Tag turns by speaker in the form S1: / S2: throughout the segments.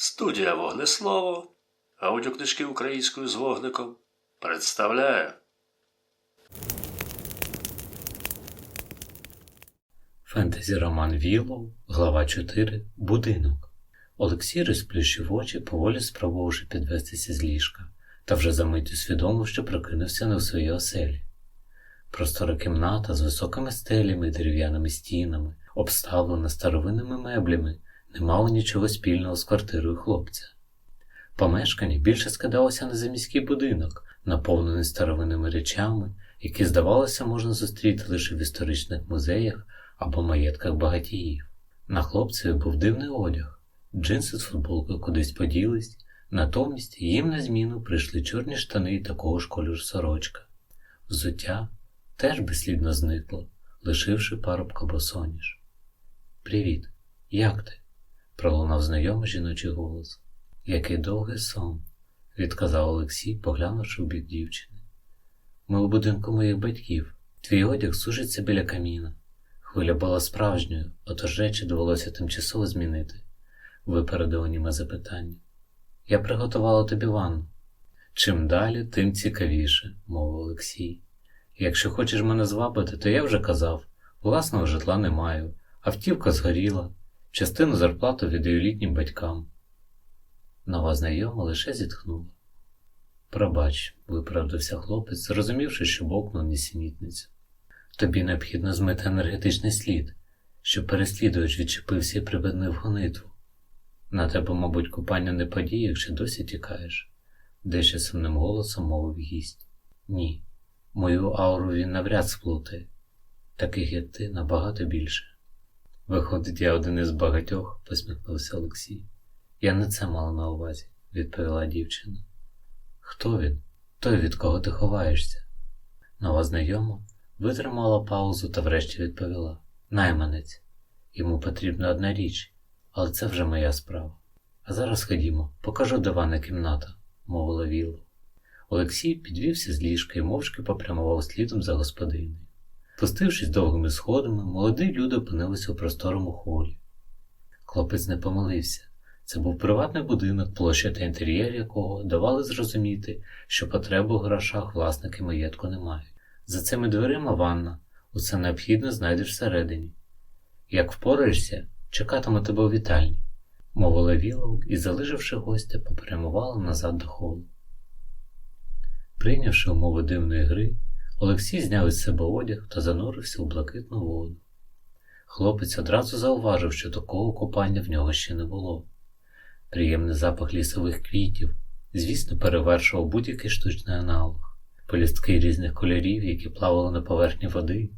S1: Студія Вогнеслово, аудіокнижки українською з вогником представляє
S2: Фентезі роман Віллоу, глава 4. Будинок. Олексій розплющив очі, поволі спробувавши підвестися з ліжка, та вже за мить усвідомив, що прокинувся не в своїй оселі. Простора кімната з високими стелями і дерев'яними стінами, обставлена старовинними меблями, не мало нічого спільного з квартирою хлопця. Помешкання більше скидалося на заміський будинок, наповнений старовинними речами, які, здавалося, можна зустріти лише в історичних музеях або маєтках багатіїв. На хлопцеві був дивний одяг, джинси з футболкою кудись поділись, натомість їм на зміну прийшли чорні штани такого ж кольору сорочка. Взуття теж безслідно зникло, лишивши парубка босоніж. Привіт, як ти? Пролунав знайомий жіночий голос. Який довгий сон, відказав Олексій, поглянувши в бік дівчини. Ми у будинку моїх батьків. Твій одяг сушиться біля каміна. Хвиля була справжньою, отож речі довелося тимчасово змінити, випередило німе запитання. Я приготувала тобі ванну. Чим далі, тим цікавіше, мовив Олексій. Якщо хочеш мене звабити, то я вже казав, власного житла не маю, автівка згоріла, частину зарплату віддаю літнім батькам. Нова знайома лише зітхнула. Пробач, виправдався хлопець, зрозумівши, що бокнув нісенітницю. Тобі необхідно змити енергетичний слід, щоб переслідувач відчепився і припинив гонитву. На тебе, мабуть, купання не подіє, якщо досі тікаєш, дещо сумним голосом мовив гість. Ні, мою ауру він навряд сплутає, таких, як ти, набагато більше. Виходить, я один із багатьох, посміхнувся Олексій. Я не це мала на увазі, відповіла дівчина. Хто він? Той, від кого ти ховаєшся? Нова знайома витримала паузу та врешті відповіла: Найманець, йому потрібна одна річ, але це вже моя справа. А зараз ходімо, покажу де ванна кімната, мовила Вілла. Олексій підвівся з ліжка і мовчки попрямував слідом за господинею. Спустившись довгими сходами, молодий люди опинилися у просторому холі. Хлопець не помилився. Це був приватний будинок, площа та інтер'єр якого давали зрозуміти, що потребу в грошах власники маєтку не мають. За цими дверима ванна, усе необхідне знайдеш всередині. Як впораєшся, чекатиму тебе у вітальні, мовила Вілоу і, залишивши гостя, попрямувала назад до холу. Прийнявши умови дивної гри, Олексій зняв із себе одяг та занурився у блакитну воду. Хлопець одразу зауважив, що такого купання в нього ще не було. Приємний запах лісових квітів, звісно, перевершував будь-який штучний аналог. Полістки різних кольорів, які плавали на поверхні води,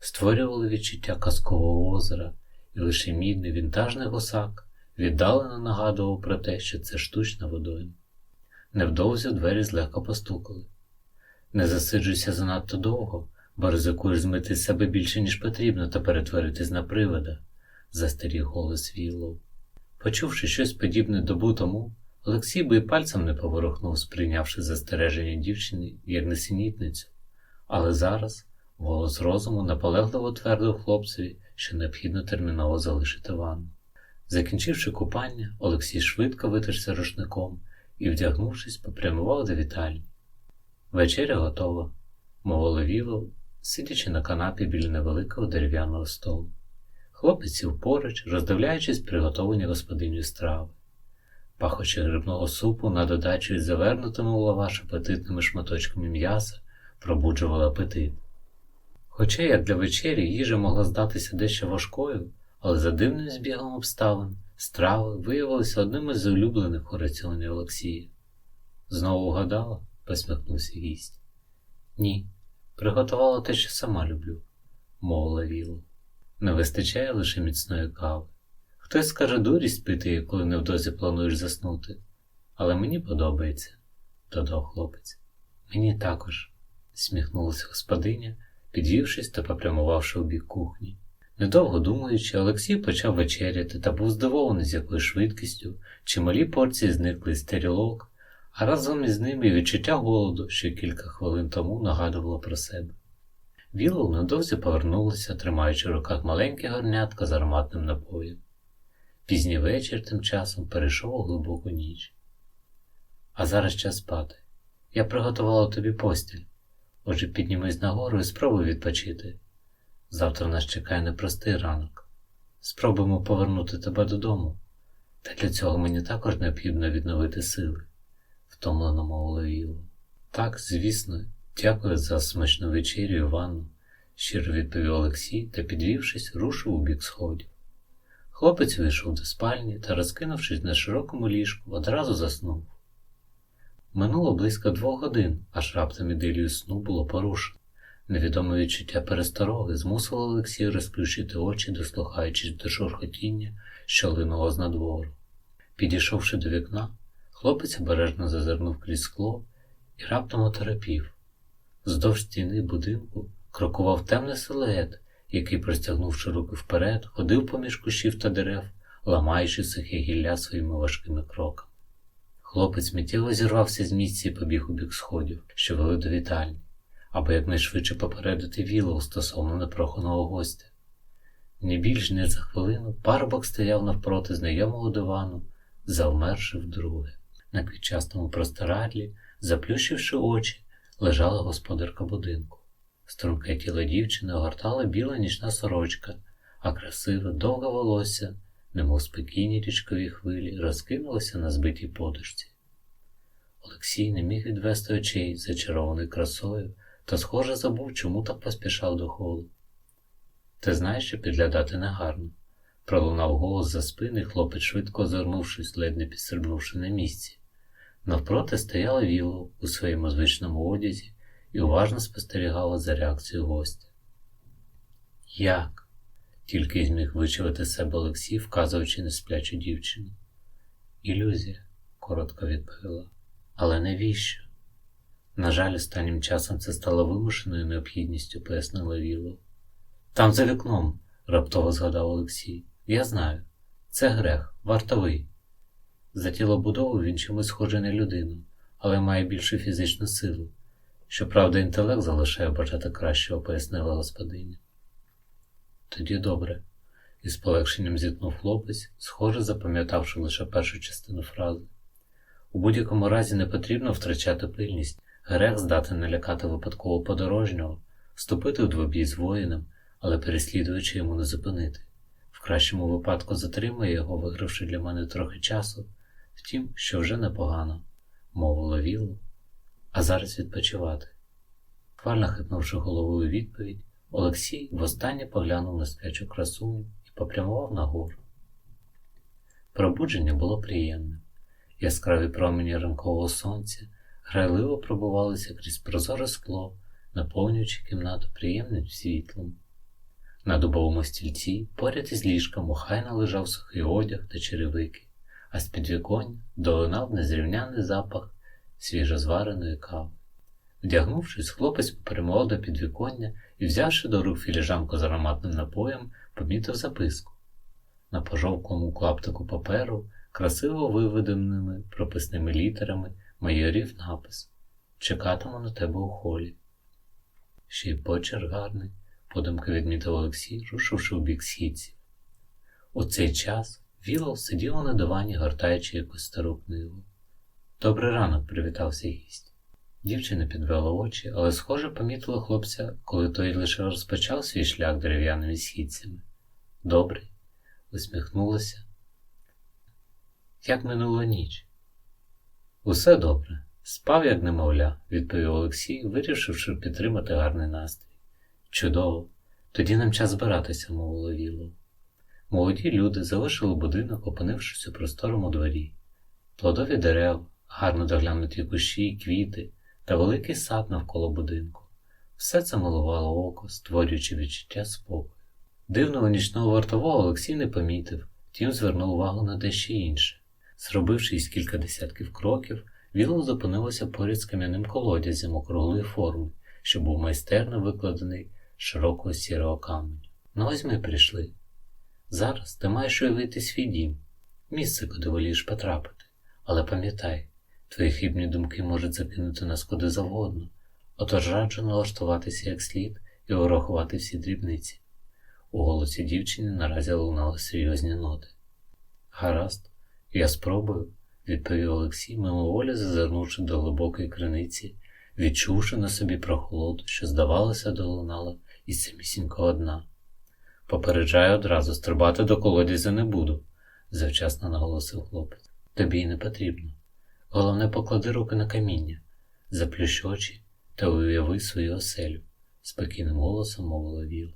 S2: створювали відчуття казкового озера, і лише мідний вінтажний гусак віддалено нагадував про те, що це штучна водойма. Невдовзі двері злегка постукали. Не засиджуйся занадто довго, бо ризикуєш змити з себе більше, ніж потрібно, та перетворитись на привида, застеріг голос Віллоу. Почувши щось подібне добу тому, Олексій би і пальцем не поворухнув, сприйнявши застереження дівчини як несенітницю, але зараз голос розуму наполегливо твердив хлопцеві, що необхідно терміново залишити ванну. Закінчивши купання, Олексій швидко витерся рушником і, вдягнувшись, попрямував до вітальні. Вечеря готова, мовила Вілов, сидячи на канапі біля невеликого дерев'яного столу. Хлопець сів поруч, роздивляючись приготовані господиню страви. Пахочі грибного супу на додачу із завернутими у лаваш апетитними шматочками м'яса пробуджували апетит. Хоча, як для вечері, їжа могла здатися дещо важкою, але за дивним збігом обставин страви виявилися одним із улюблених у раціоні Олексія. Знову вгадала? Посміхнувся гість. Ні, приготувала те, що сама люблю, мовила Віла. Не вистачає лише міцної кави. Хтось скаже дурість пити, коли невдовзі плануєш заснути. Але мені подобається, додав хлопець. Мені також, сміхнулася господиня, підвівшись та попрямувавши у бік кухні. Недовго думаючи, Олексій почав вечеряти та був здивований, з якою швидкістю чималі порції зникли з тарілок, а разом із ними відчуття голоду, що кілька хвилин тому нагадувало про себе. Вілоу невдовзі повернулася, тримаючи в руках маленьке горнятко з ароматним напоєм. Пізній вечір тим часом перейшов у глибоку ніч. А зараз час спати. Я приготувала тобі постіль. Отже, піднімись нагору і спробуй відпочити. Завтра нас чекає непростий ранок. Спробуємо повернути тебе додому. Та для цього мені також необхідно відновити сили, втомлено мовила Віло. Так, звісно, дякую за смачну вечерю і ванну, щиро відповів Олексій та, підвівшись, рушив у бік сходів. Хлопець вийшов до спальні та, розкинувшись на широкому ліжку, одразу заснув. Минуло близько двох годин, аж раптом ідилію сну було порушено. Невідоме відчуття перестороги змусило Олексія розплющити очі, дослухаючись до шурхотіння, що линуло з надвору. Підійшовши до вікна, хлопець обережно зазирнув крізь скло і раптом оторопів. Вздовж стіни будинку крокував темний силует, який, простягнувши руки вперед, ходив поміж кущів та дерев, ламаючи сухе гілля своїми важкими кроками. Хлопець миттєво зірвався з місця і побіг у бік сходів, що вели до вітальні, аби якнайшвидше попередити віло стосовно непроханого гостя. Не більш ніж за хвилину парубок стояв навпроти знайомого дивану, завмерши вдруге. На квітчастому простирадлі, заплющивши очі, лежала господарка будинку. Струнке тіло дівчини огортала біла нічна сорочка, а красиве, довге волосся, немов спокійні річкові хвилі, розкинулося на збитій подушці. Олексій не міг відвести очей, зачарований красою, та, схоже, забув, чому так поспішав до холу. Ти знаєш, що підглядати негарно. Пролунав голос за спини, хлопець, швидко озирнувшись, ледь не підстрибнувши на місці. Навпроти стояла Віло у своєму звичному одязі і уважно спостерігала за реакцією гостя. Як? тільки й зміг вичувати себе Олексій, вказуючи на сплячу дівчину. Ілюзія, коротко відповіла. Але навіщо? На жаль, останнім часом це стало вимушеною необхідністю, пояснила Віло. Там за вікном, раптово згадав Олексій. Я знаю. Це грех, вартовий. За тілобудову він чомусь схожий на людину, але має більшу фізичну силу. Щоправда, інтелект залишає бажати кращого, пояснила господиня. Тоді добре, із полегшенням зіткнув хлопець, схоже, запам'ятавши лише першу частину фрази. У будь-якому разі не потрібно втрачати пильність, грех здати налякати випадково подорожнього, вступити у двобій з воїном, але переслідуючи йому не зупинити. В кращому випадку затримує його, вигравши для мене трохи часу, втім, що вже непогано, мовила Віло, а зараз відпочивати. Хвально хитнувши головою відповідь, Олексій востаннє поглянув на сплячу красуню і попрямував нагору. Пробудження було приємним. Яскраві промені ранкового сонця грайливо пробувалися крізь прозоре скло, наповнюючи кімнату приємним світлом. На дубовому стільці поряд із ліжком охайно лежав сухий одяг та черевики, а з підвіконня долинав незрівняний запах свіжозвареної кави. Вдягнувшись, хлопець попрямував до підвіконня і, взявши до рук філіжанку з ароматним напоєм, помітив записку. На пожовклому клаптику паперу, красиво виведеними прописними літерами, майорів напис Чекатиму на тебе у холі. Ще й почерк гарний, подумки відмітив Олексій, рушивши в бік східців. У цей час Вілов сиділа на дивані, гортаючи якусь стару книгу. Добрий ранок, привітався гість. Дівчина підвела очі, але, схоже, помітила хлопця, коли той лише розпочав свій шлях дерев'яними східцями. Добрий, усміхнулася. Як минула ніч? Усе добре. Спав, як немовля, відповів Олексій, вирішивши підтримати гарний настрій. Чудово, тоді нам час збиратися, мовила Віло. Молоді люди залишили будинок, опинившись у просторому дворі. Плодові дерев, гарно доглянуті кущі, квіти та великий сад навколо будинку. Все це милувало око, створюючи відчуття спокою. Дивного нічного вартового Олексій не помітив, втім звернув увагу на дещо інше. Зробивши із кілька десятків кроків, Вілов зупинилося поряд з кам'яним колодязем округлої форми, що був майстерно викладений широкого сірого каменю. Ну ось ми прийшли. Зараз ти маєш уявити свій дім, місце, куди волієш потрапити. Але пам'ятай, твої хибні думки можуть закинути нас куди завгодно, отож раджу налаштуватися як слід і урахувати всі дрібниці. У голосі дівчини наразі лунали серйозні ноти. Гаразд, я спробую, відповів Олексій, мимоволі зазирнувши до глибокої криниці, відчувши на собі прохолоду, що, здавалося, долунала із самісінького дна. Попереджаю одразу, стрибати до колодязя не буду, завчасно наголосив хлопець. Тобі й не потрібно. Головне, поклади руки на каміння, заплющ очі та уяви свою оселю, спокійним голосом мовила Віла.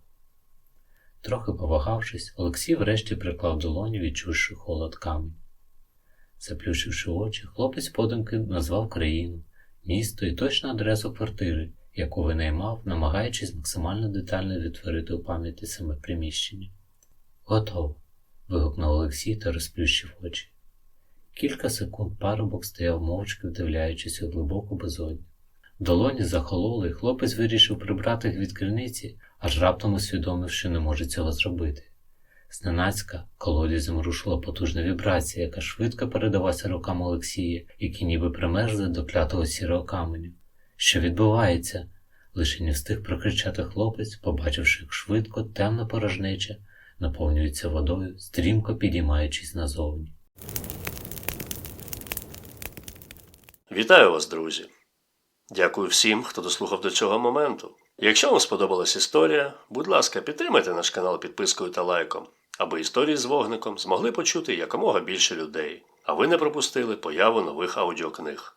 S2: Трохи повагавшись, Олексій врешті приклав долоню, відчувши холод камінь. Заплющивши очі, хлопець подумки назвав країну, місто і точну адресу квартири, яку винаймав, намагаючись максимально детально відтворити у пам'яті саме приміщення. Готово. вигукнув Олексій та розплющив очі. Кілька секунд парубок стояв мовчки, вдивляючись у глибоку безодню. Долоні захололи, і хлопець вирішив прибрати їх від криниці, аж раптом усвідомив, що не може цього зробити. Зненацька колодязем рушила потужна вібрація, яка швидко передалася рукам Олексія, які ніби примерзли до клятого сірого каменю. Що відбувається? Лише не встиг прокричати хлопець, побачивши, як швидко темна порожнеча наповнюється водою, стрімко підіймаючись назовні.
S1: Вітаю вас, друзі! Дякую всім, хто дослухав до цього моменту. Якщо вам сподобалась історія, будь ласка, підтримайте наш канал підпискою та лайком, аби історії з вогником змогли почути якомога більше людей, а ви не пропустили появу нових аудіокниг.